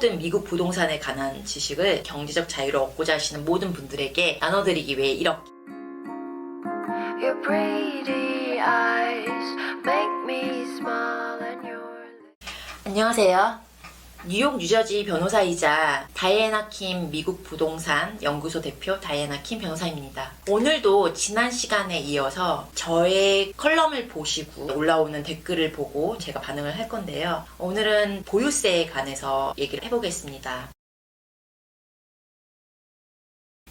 모든 미국 부동산에 관한 지식을 경제적 자유를 얻고자 하시는 모든 분들에게 나눠드리기 위해 이렇게 Your pretty eyes make me smile and your 안녕하세요. 뉴욕 뉴저지 변호사이자 다이애나 킴 미국 부동산 연구소 대표 다이애나 킴 변호사입니다. 오늘도 지난 시간에 이어서 저의 컬럼을 보시고 올라오는 댓글을 보고 제가 반응을 할 건데요. 오늘은 보유세에 관해서 얘기를 해보겠습니다.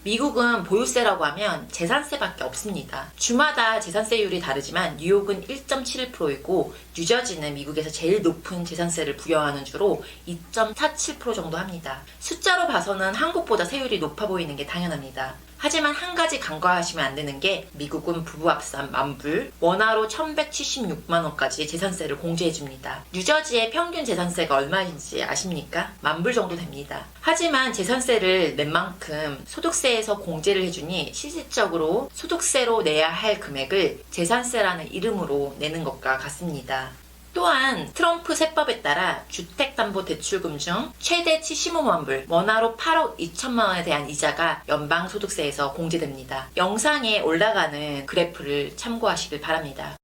미국은 보유세라고 하면 재산세밖에 없습니다. 주마다 재산세율이 다르지만 뉴욕은 1.71%이고 뉴저지는 미국에서 제일 높은 재산세를 부여하는 주로 2.47% 정도 합니다. 숫자로 봐서는 한국보다 세율이 높아 보이는 게 당연합니다. 하지만 한 가지 간과하시면 안 되는 게 미국은 부부 합산 만불, 원화로 1176만 원까지 재산세를 공제해 줍니다. 뉴저지의 평균 재산세가 얼마인지 아십니까? 만불 정도 됩니다. 하지만 재산세를 낸 만큼 소득세에서 공제를 해주니 실질적으로 소득세로 내야 할 금액을 재산세라는 이름으로 내는 것과 같습니다. 또한 트럼프 세법에 따라 주택담보대출금 중 최대 75만 불, 원화로 8억 2천만 원에 대한 이자가 연방소득세에서 공제됩니다. 영상에 올라가는 그래프를 참고하시길 바랍니다.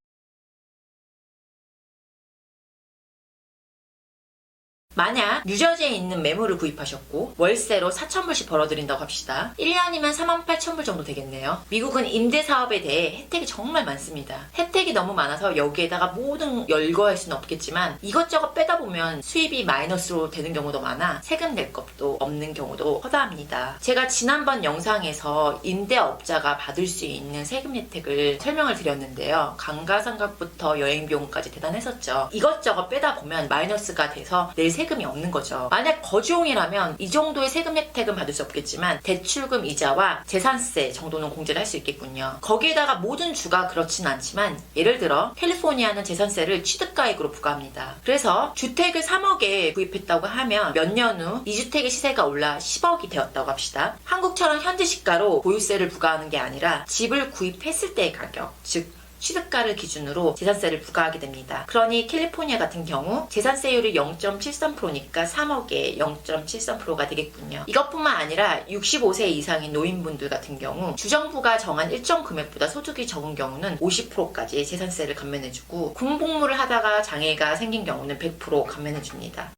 만약 뉴저지에 있는 매물을 구입하셨고 월세로 4,000불씩 벌어들인다고 합시다. 1년이면 48,000불 정도 되겠네요. 미국은 임대 사업에 대해 혜택이 정말 많습니다. 혜택이 너무 많아서 여기에다가 모든 열거할 수는 없겠지만 이것저것 빼다 보면 수입이 마이너스로 되는 경우도 많아 세금 낼 것도 없는 경우도 허다합니다. 제가 지난번 영상에서 임대업자가 받을 수 있는 세금 혜택을 설명을 드렸는데요. 감가상각부터 여행 비용까지 대단했었죠. 이것저것 빼다 보면 마이너스가 돼서 낼 세금 이 없는 거죠. 만약 거주용이라면 이 정도의 세금 혜택은 받을 수 없겠지만 대출금 이자와 재산세 정도는 공제를 할 수 있겠군요. 거기에다가 모든 주가 그렇진 않지만 예를 들어 캘리포니아는 재산세를 취득가액으로 부과합니다. 그래서 주택을 3억에 구입했다고 하면 몇 년 후 이 주택의 시세가 올라 10억이 되었다고 합시다. 한국처럼 현재 시가로 보유세를 부과하는 게 아니라 집을 구입했을 때의 가격, 즉 취득가를 기준으로 재산세를 부과하게 됩니다. 그러니 캘리포니아 같은 경우 재산세율이 0.73%니까 3억에 0.73%가 되겠군요. 이것뿐만 아니라 65세 이상인 노인분들 같은 경우 주정부가 정한 일정 금액보다 소득이 적은 경우는 50%까지 재산세를 감면해주고 군복무를 하다가 장애가 생긴 경우는 100% 감면해줍니다.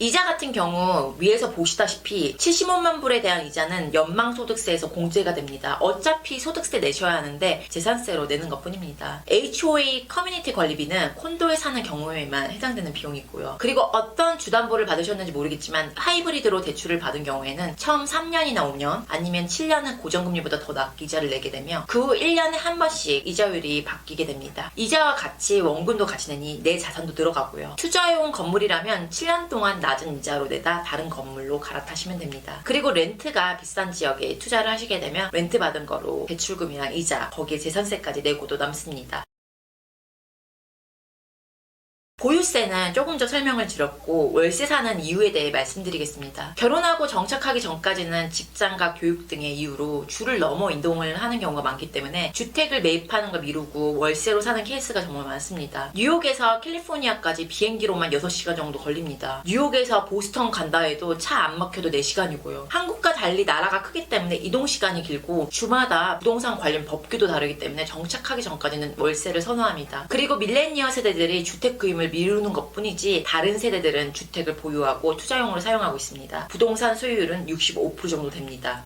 이자 같은 경우 위에서 보시다시피 75만 불에 대한 이자는 연방소득세에서 공제가 됩니다. 어차피 소득세 내셔야 하는데 재산세로 내는 것 뿐입니다. HOA 커뮤니티 관리비는 콘도에 사는 경우에만 해당되는 비용이고요. 그리고 어떤 주담보를 받으셨는지 모르겠지만 하이브리드로 대출을 받은 경우에는 처음 3년이나 5년 아니면 7년은 고정금리보다 더 낮게 이자를 내게 되며 그 후 1년에 한 번씩 이자율이 바뀌게 됩니다. 이자와 같이 원금도 같이 내니 내 자산도 늘어가고요. 투자용 건물이라면 7년 동안 낮은 이자로 내다 다른 건물로 갈아타시면 됩니다. 그리고 렌트가 비싼 지역에 투자를 하시게 되면 렌트 받은 거로 대출금이랑 이자, 거기에 재산세까지 내고도 남습니다. 보유세는 조금 더 설명을 드렸고 월세 사는 이유에 대해 말씀드리겠습니다. 결혼하고 정착하기 전까지는 직장과 교육 등의 이유로 주를 넘어 이동을 하는 경우가 많기 때문에 주택을 매입하는 걸 미루고 월세로 사는 케이스가 정말 많습니다. 뉴욕에서 캘리포니아까지 비행기로만 6시간 정도 걸립니다. 뉴욕에서 보스턴 간다 해도 차 안 막혀도 4시간이고요. 한국과 달리 나라가 크기 때문에 이동 시간이 길고 주마다 부동산 관련 법규도 다르기 때문에 정착하기 전까지는 월세를 선호합니다. 그리고 밀레니얼 세대들이 주택 구입을 미루는 것 뿐이지 다른 세대들은 주택을 보유하고 투자용으로 사용하고 있습니다. 부동산 소유율은 65% 정도 됩니다.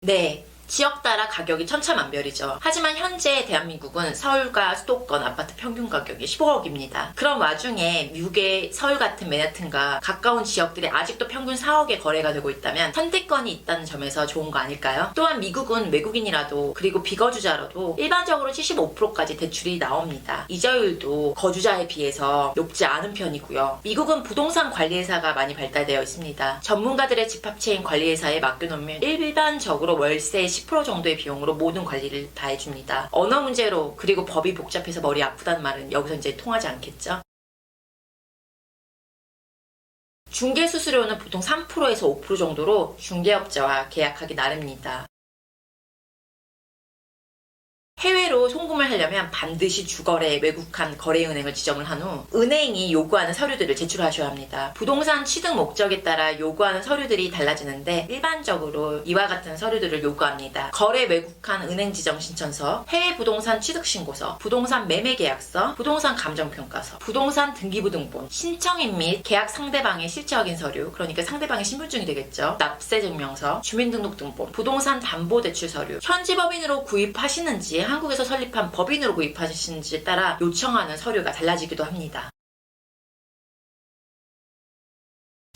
네. 지역 따라 가격이 천차만별이죠. 하지만 현재 대한민국은 서울과 수도권 아파트 평균 가격이 15억입니다. 그런 와중에 미국의 서울 같은 맨해튼과 가까운 지역들이 아직도 평균 4억에 거래가 되고 있다면 선택권이 있다는 점에서 좋은 거 아닐까요? 또한 미국은 외국인이라도 그리고 비거주자라도 일반적으로 75%까지 대출이 나옵니다. 이자율도 거주자에 비해서 높지 않은 편이고요. 미국은 부동산 관리회사가 많이 발달되어 있습니다. 전문가들의 집합체인 관리회사에 맡겨놓으면 일반적으로 월세 10% 정도의 비용으로 모든 관리를 다 해줍니다. 언어 문제로 그리고 법이 복잡해서 머리 아프다는 말은 여기서 이제 통하지 않겠죠? 중개 수수료는 보통 3%에서 5% 정도로 중개업자와 계약하기 나름입니다. 해외로 송금을 하려면 반드시 주거래 외국한 거래은행을 지정을 한 후 은행이 요구하는 서류들을 제출하셔야 합니다. 부동산 취득 목적에 따라 요구하는 서류들이 달라지는데 일반적으로 이와 같은 서류들을 요구합니다. 거래 외국한 은행 지정 신청서, 해외 부동산 취득 신고서, 부동산 매매 계약서, 부동산 감정 평가서, 부동산 등기부 등본, 신청인 및 계약 상대방의 실체 확인 서류, 그러니까 상대방의 신분증이 되겠죠. 납세 증명서, 주민등록 등본, 부동산 담보 대출 서류, 현지 법인으로 구입하시는지 한국에서 설립한 법인으로 구입하시는지에 따라 요청하는 서류가 달라지기도 합니다.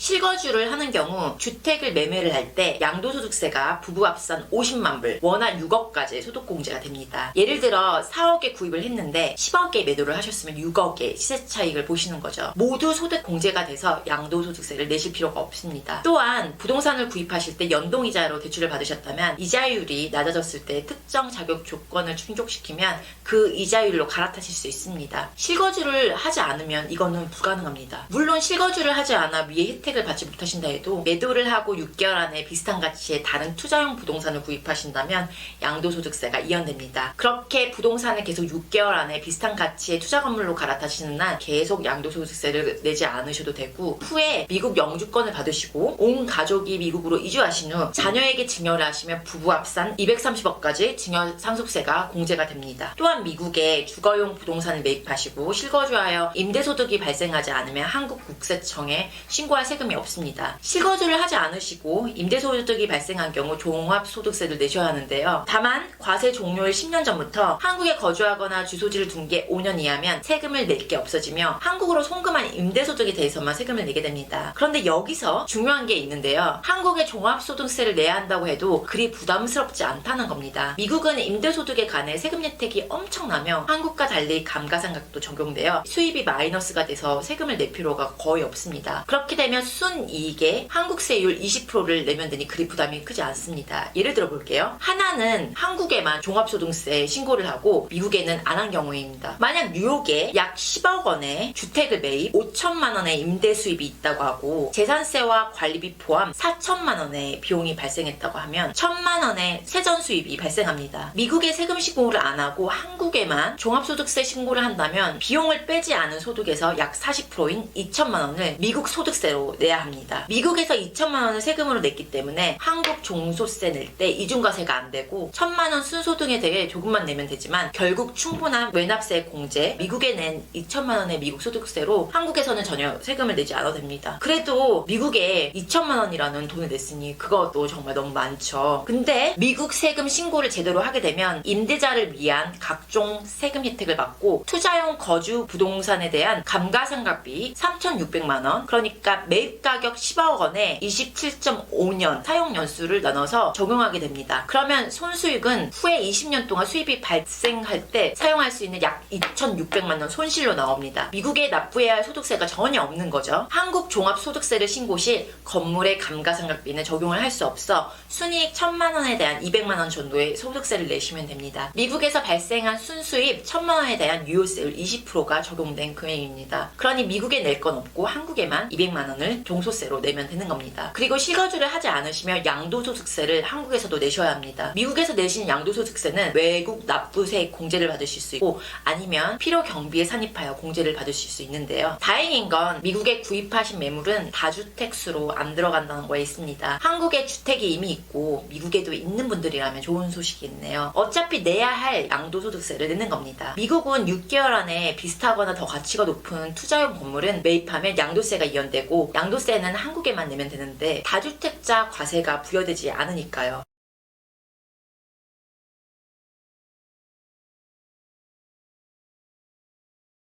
실거주를 하는 경우 주택을 매매를 할 때 양도소득세가 부부 합산 50만 불, 원화 6억까지 소득공제가 됩니다. 예를 들어 4억에 구입을 했는데 10억에 매도를 하셨으면 6억의 시세 차익을 보시는 거죠. 모두 소득공제가 돼서 양도소득세를 내실 필요가 없습니다. 또한 부동산을 구입하실 때 연동이자로 대출을 받으셨다면 이자율이 낮아졌을 때 특정 자격 조건을 충족시키면 그 이자율로 갈아타실 수 있습니다. 실거주를 하지 않으면 이거는 불가능합니다. 물론 실거주를 하지 않아 위의 혜택을 받지 못하신다 해도 매도를 하고 6개월 안에 비슷한 가치의 다른 투자용 부동산을 구입하신다면 양도소득세가 이연됩니다. 그렇게 부동산을 계속 6개월 안에 비슷한 가치의 투자 건물로 갈아타시는 한 계속 양도소득세를 내지 않으셔도 되고 후에 미국 영주권을 받으시고 온 가족이 미국으로 이주하신 후 자녀에게 증여를 하시면 부부 합산 230억까지 증여 상속세가 공제가 됩니다. 또한 미국에 주거용 부동산을 매입하시고 실거주하여 임대소득이 발생하지 않으면 한국 국세청에 신고할 세금 이 없습니다. 실거주를 하지 않으시고 임대소득이 발생한 경우 종합소득세를 내셔야 하는데요. 다만 과세 종료일 10년 전부터 한국에 거주하거나 주소지를 둔 게 5년 이하면 세금을 낼 게 없어지며 한국으로 송금한 임대소득에 대해서만 세금을 내게 됩니다. 그런데 여기서 중요한 게 있는데요. 한국에 종합소득세를 내야 한다고 해도 그리 부담스럽지 않다는 겁니다. 미국은 임대소득에 관해 세금 혜택이 엄청나며 한국과 달리 감가상각도 적용되어 수입이 마이너스가 돼서 세금을 낼 필요가 거의 없습니다. 그렇게 되면 순이익에 한국세율 20%를 내면 되니 그리 부담이 크지 않습니다. 예를 들어 볼게요. 하나는 한국에만 종합소득세 신고를 하고 미국에는 안 한 경우입니다. 만약 뉴욕에 약 10억 원의 주택을 매입 5천만 원의 임대 수입이 있다고 하고 재산세와 관리비 포함 4천만 원의 비용이 발생했다고 하면 1천만 원의 세전 수입이 발생합니다. 미국에 세금 신고를 안 하고 한국에만 종합소득세 신고를 한다면 비용을 빼지 않은 소득에서 약 40%인 2천만 원을 미국 소득세로 내야 합니다. 미국에서 2천만 원을 세금으로 냈기 때문에 한국 종소세 낼 때 이중과세가 안 되고 1천만 원 순소득에 대해 조금만 내면 되지만 결국 충분한 외납세 공제 미국에 낸 2천만 원의 미국 소득세로 한국에서는 전혀 세금을 내지 않아도 됩니다. 그래도 미국에 2천만 원이라는 돈을 냈으니 그것도 정말 너무 많죠. 근데 미국 세금 신고를 제대로 하게 되면 임대자를 위한 각종 세금 혜택을 받고 투자용 거주 부동산에 대한 감가상각비 3,600만 원 그러니까 매입 가격 10억 원에 27.5년 사용 연수를 나눠서 적용하게 됩니다. 그러면 손수익은 후에 20년 동안 수입이 발생할 때 사용할 수 있는 약 2,600만 원 손실로 나옵니다. 미국에 납부해야 할 소득세가 전혀 없는 거죠. 한국 종합소득세를 신고 시 건물의 감가상각비는 적용을 할 수 없어 순이익 1천만 원에 대한 200만 원 정도의 소득세를 내시면 됩니다. 미국에서 발생한 순수입 1천만 원에 대한 유효세율 20%가 적용된 금액입니다. 그러니 미국에 낼 건 없고 한국에만 200만 원을 종소세로 내면 되는 겁니다. 그리고 실거주를 하지 않으시면 양도소득세를 한국에서도 내셔야 합니다. 미국에서 내신 양도소득세는 외국 납부세 공제를 받으실 수 있고 아니면 필요 경비에 산입하여 공제를 받으실 수 있는데요. 다행인 건 미국에 구입하신 매물은 다주택수로 안 들어간다는 거에 있습니다. 한국에 주택이 이미 있고 미국에도 있는 분들이라면 좋은 소식이 있네요. 어차피 내야 할 양도소득세를 내는 겁니다. 미국은 6개월 안에 비슷하거나 더 가치가 높은 투자용 건물은 매입하면 양도세가 이연되고 양 도세는 한국에만 내면 되는데 다주택자 과세가 부여되지 않으니까요.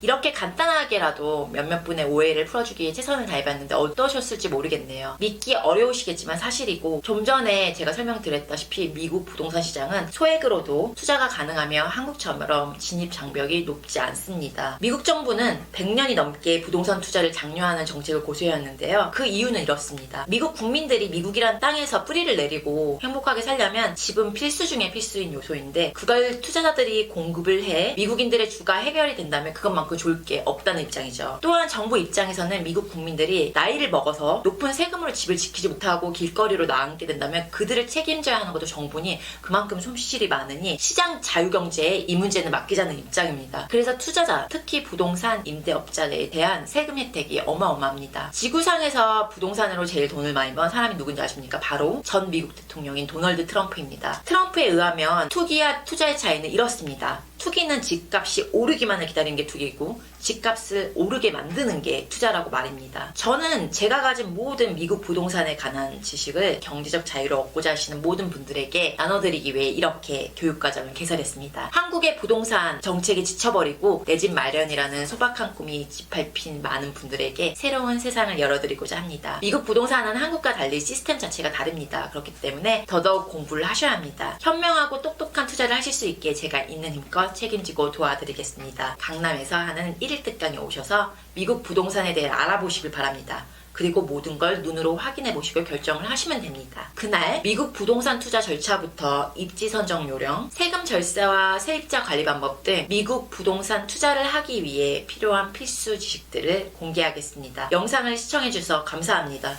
이렇게 간단하게라도 몇몇 분의 오해를 풀어주기에 최선을 다해봤는데 어떠셨을지 모르겠네요. 믿기 어려우시겠지만 사실이고 좀 전에 제가 설명드렸다시피 미국 부동산 시장은 소액으로도 투자가 가능하며 한국처럼 진입 장벽이 높지 않습니다. 미국 정부는 100년이 넘게 부동산 투자를 장려하는 정책을 고수해왔는데요. 그 이유는 이렇습니다. 미국 국민들이 미국이란 땅에서 뿌리를 내리고 행복하게 살려면 집은 필수 중에 필수인 요소인데 그걸 투자자들이 공급을 해 미국인들의 주가 해결이 된다면 그것만 그 만큼 좋을 게 없다는 입장이죠. 또한 정부 입장에서는 미국 국민들이 나이를 먹어서 높은 세금으로 집을 지키지 못하고 길거리로 나앉게 된다면 그들을 책임져야 하는 것도 정부니 그만큼 손실이 많으니 시장 자유경제에 이 문제는 맡기자는 입장입니다. 그래서 투자자, 특히 부동산 임대업자에 대한 세금 혜택이 어마어마합니다. 지구상에서 부동산으로 제일 돈을 많이 번 사람이 누군지 아십니까? 바로 전 미국 대통령인 도널드 트럼프입니다. 트럼프에 의하면 투기와 투자의 차이는 이렇습니다. 투기는 집값이 오르기만을 기다리는 게 투기고 집값을 오르게 만드는 게 투자라고 말입니다. 저는 제가 가진 모든 미국 부동산에 관한 지식을 경제적 자유를 얻고자 하시는 모든 분들에게 나눠드리기 위해 이렇게 교육과정을 개설했습니다. 한국의 부동산 정책이 지쳐버리고 내 집 마련이라는 소박한 꿈이 짓밟힌 많은 분들에게 새로운 세상을 열어드리고자 합니다. 미국 부동산은 한국과 달리 시스템 자체가 다릅니다. 그렇기 때문에 더더욱 공부를 하셔야 합니다. 현명하고 똑똑한 투자를 하실 수 있게 제가 있는 힘껏 책임지고 도와드리겠습니다. 강남에서 하는 1일 특강에 오셔서 미국 부동산에 대해 알아보시길 바랍니다. 그리고 모든 걸 눈으로 확인해 보시고 결정을 하시면 됩니다. 그날 미국 부동산 투자 절차부터 입지 선정 요령, 세금 절세와 세입자 관리 방법 등 미국 부동산 투자를 하기 위해 필요한 필수 지식들을 공개하겠습니다. 영상을 시청해 주셔서 감사합니다.